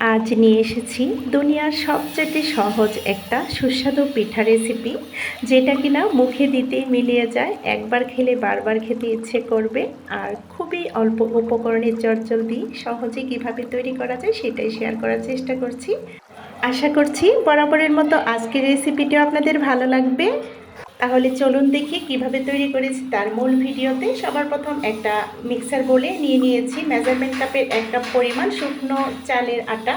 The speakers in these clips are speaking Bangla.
আজ নিয়ে এসেছি দুনিয়ার সবচেয়ে সহজ একটা সুস্বাদু পিঠা রেসিপি যেটা কিনা মুখে দিতেই মিলিয়ে যায়, একবার খেলে বারবার খেতে ইচ্ছে করবে, আর খুবই অল্প উপকরণের চটজলদি সহজে কীভাবে তৈরি করা যায় সেটাই শেয়ার করার চেষ্টা করছি। আশা করছি বরাবরের মতো আজকের রেসিপিটিও আপনাদের ভালো লাগবে। তাহলে চলুন দেখি কীভাবে তৈরি করেছি তার মূল ভিডিওতে। সবার প্রথম একটা মিক্সার বলে নিয়ে নিয়েছি। মেজারমেন্ট কাপের এক কাপ পরিমাণ শুকনো চালের আটা।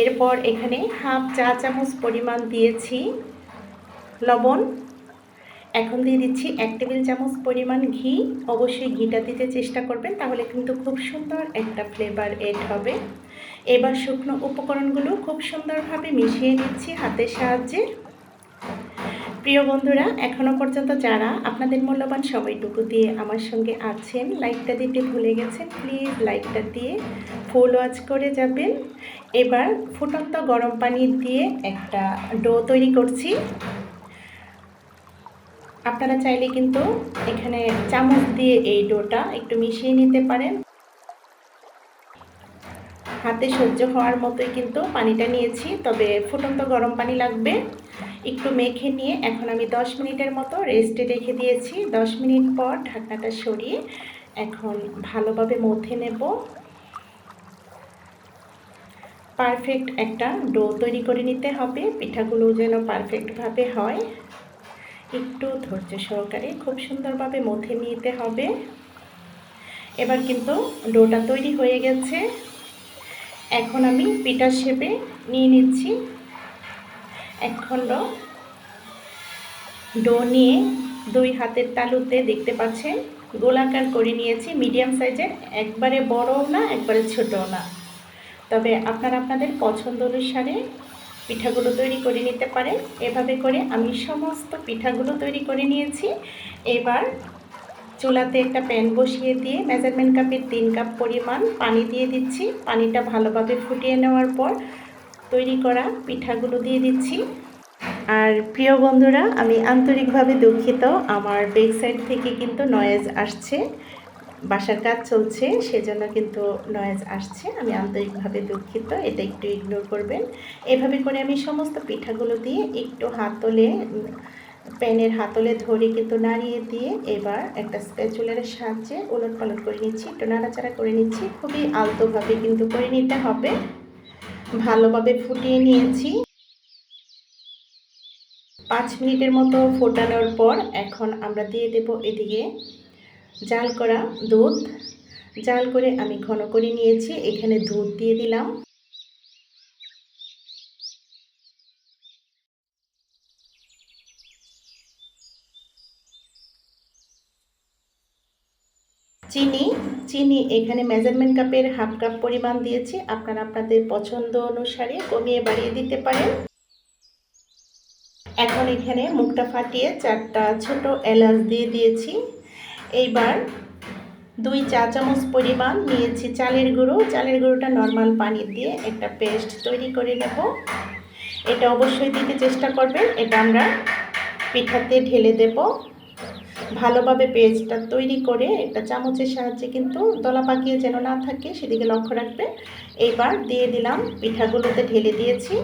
এরপর এখানে হাফ চা চামচ পরিমাণ দিয়েছি লবণ। এখন দিয়ে দিচ্ছি এক টেবিল চামচ পরিমাণ ঘি। অবশ্যই ঘিটা দিতে চেষ্টা করবেন, তাহলে কিন্তু খুব সুন্দর একটা ফ্লেভার এড হবে। এবার শুকনো উপকরণগুলো খুব সুন্দরভাবে মিশিয়ে নিচ্ছি হাতের সাহায্যে। প্রিয় বন্ধুরা এখনও পর্যন্ত যারা আপনাদের মূল্যবান সময়টুকু দিয়ে আমার সঙ্গে আছেন, লাইকটা দিতে ভুলে গেছেন প্লিজ লাইকটা দিয়ে ফুল ওয়াচ করে যাবেন। এবার ফুটন্ত গরম পানি দিয়ে একটা ডো তৈরি করছি। আপনারা চাইলে কিন্তু এখানে চামচ দিয়ে এই ডোটা একটু মিশিয়ে নিতে পারেন। হাতে সহ্য হওয়ার মতোই কিন্তু পানিটা নিয়েছি, তবে ফুটন্ত গরম পানি লাগবে। একটু মেখে নিয়ে এখন আমি 10 মিনিটের মতো রেস্টে রেখে দিয়েছি। 10 মিনিট পর ঢাকনাটা সরিয়ে এখন ভালোভাবে মথে নেব। পারফেক্ট একটা ডো তৈরি করে নিতে হবে। পিঠাগুলো যেন পারফেক্টভাবে হয়। একটু ধৈর্য সহকারে খুব সুন্দরভাবে মথে নিতে হবে। এবার কিন্তু ডোটা তৈরি হয়ে গেছে। এখন আমি পিঠার শেপে নিয়ে নিচ্ছি। এক খণ্ড ডো নিয়ে দুই হাতের তালুতে দেখতে পাচ্ছেন। গোলাকার করে নিয়েছি, মিডিয়াম সাইজের, একবারে বড়ও না, একবারে ছোটও না। তবে আপনারা আপনাদের পছন্দ অনুসারে পিঠাগুলো তৈরি করে নিতে পারেন। এভাবে করে আমি সমস্ত পিঠাগুলো তৈরি করে নিয়েছি। এবার চুলাতে একটা প্যান বসিয়ে দিয়ে মেজারমেন্ট কাপের তিন কাপ পরিমাণ পানি দিয়ে দিচ্ছি। পানিটা ভালোভাবে ফুটিয়ে নেওয়ার পর তৈরি করা পিঠাগুলো দিয়ে দিচ্ছি। আর প্রিয় বন্ধুরা, আমি আন্তরিকভাবে দুঃখিত। আমার বেক সাইড থেকে কিন্তু নয়েজ আসছে। বাসার কাজ চলছে, সেজন্য কিন্তু নয়েজ আসছে। আমি আন্তরিকভাবে দুঃখিত, এটা একটু ইগনোর করবেন। এভাবে করে আমি সমস্ত পিঠাগুলো দিয়ে একটু হাতলে, প্যানের হাতলে ধরে কিন্তু নাড়িয়ে দিয়ে এবার একটা স্প্যাচুলার সাহায্যে উলট পালট করে নিচ্ছি, একটু নাড়াচাড়া করে নিচ্ছি। খুবই আলতোভাবে কিন্তু করে নিতে হবে। ভালোভাবে ফুটিয়ে নিয়েছি। পাঁচ মিনিটের মতো ফোটানোর পর এখন আমরা দিয়ে দেব এদিকে জাল করা দুধ। জাল করে আমি ঘন করে নিয়েছি, এখানে দুধ দিয়ে দিলাম। চিনি চিনি এখানে মেজারমেন্ট কাপের হাফ কাপ পরিমাণ দিয়েছি। আপনারা আপনাদের পছন্দ অনুসারে কমিয়ে বাড়িয়ে দিতে পারেন। এখন এখানে মুখটা ফাটিয়ে চারটা ছোট এলাচ দিয়ে দিয়েছি। এইবার দুই চা চামচ পরিমাণ নিয়েছি চালের গুঁড়ো। চালের গুঁড়োটা নর্মাল পানি দিয়ে একটা পেস্ট তৈরি করে নেব। এটা অবশ্যই দিতে চেষ্টা করবেন। এটা আমরা পিঠাতে ঢেলে দেব। ভালোভাবে পেস্টটা তৈরি করে একটা চামচের সাহায্যে কিন্তু দলা পাকিয়ে যেন না থাকে, সেদিকে লক্ষ্য রাখবে। এইবার দিয়ে দিলাম পিঠাগুলোতে ঢেলে দিয়েছি।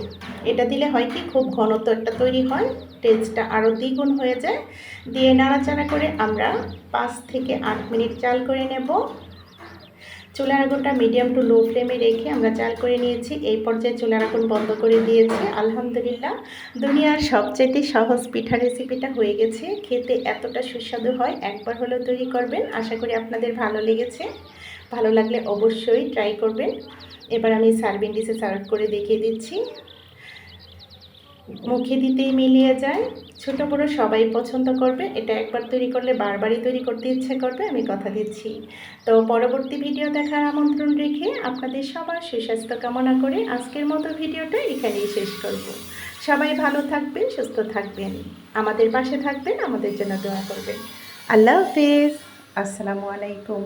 এটা দিলে হয় কি, খুব ঘনত্ব একটা তৈরি হয় টেস্টটা আরও দ্বিগুণ হয়ে যায়। দিয়ে নাড়াচাড়া করে আমরা পাঁচ থেকে আট মিনিট চাল করে নেব। চুলার আগুনটা মিডিয়াম টু লো ফ্লেমে রেখে আমরা চাল করে নিয়েছি। এই পর্যায়ে চুলার আগুন বন্ধ করে দিয়েছি। আলহামদুলিল্লাহ, দুনিয়ার সবচেয়ে সহজ পিঠা রেসিপিটা হয়ে গেছে। খেতে এতটা সুস্বাদু হয়, একবার হলেও তৈরি করবেন। আশা করি আপনাদের ভালো লেগেছে। ভালো লাগলে অবশ্যই ট্রাই করবেন। এবার আমি সার্ভিং ডিশে সার্ভ করে দেখিয়ে দিচ্ছি। মুখে দিতেই মিলিয়ে যায়। ছোট বড়ো সবাই পছন্দ করবে। এটা একবার তৈরি করলে বারবারই তৈরি করতে ইচ্ছে করবে, আমি কথা দিচ্ছি। তো পরবর্তী ভিডিও দেখার আমন্ত্রণ রেখে আপনাদের সবার সুস্বাস্থ্য কামনা করে আজকের মতো ভিডিওটা এখানেই শেষ করব। সবাই ভালো থাকবেন, সুস্থ থাকবেন। আমাদের পাশে থাকবেন, আমাদের জন্য দোয়া করবেন। আল্লাহ হাফেজ। আসসালামু আলাইকুম।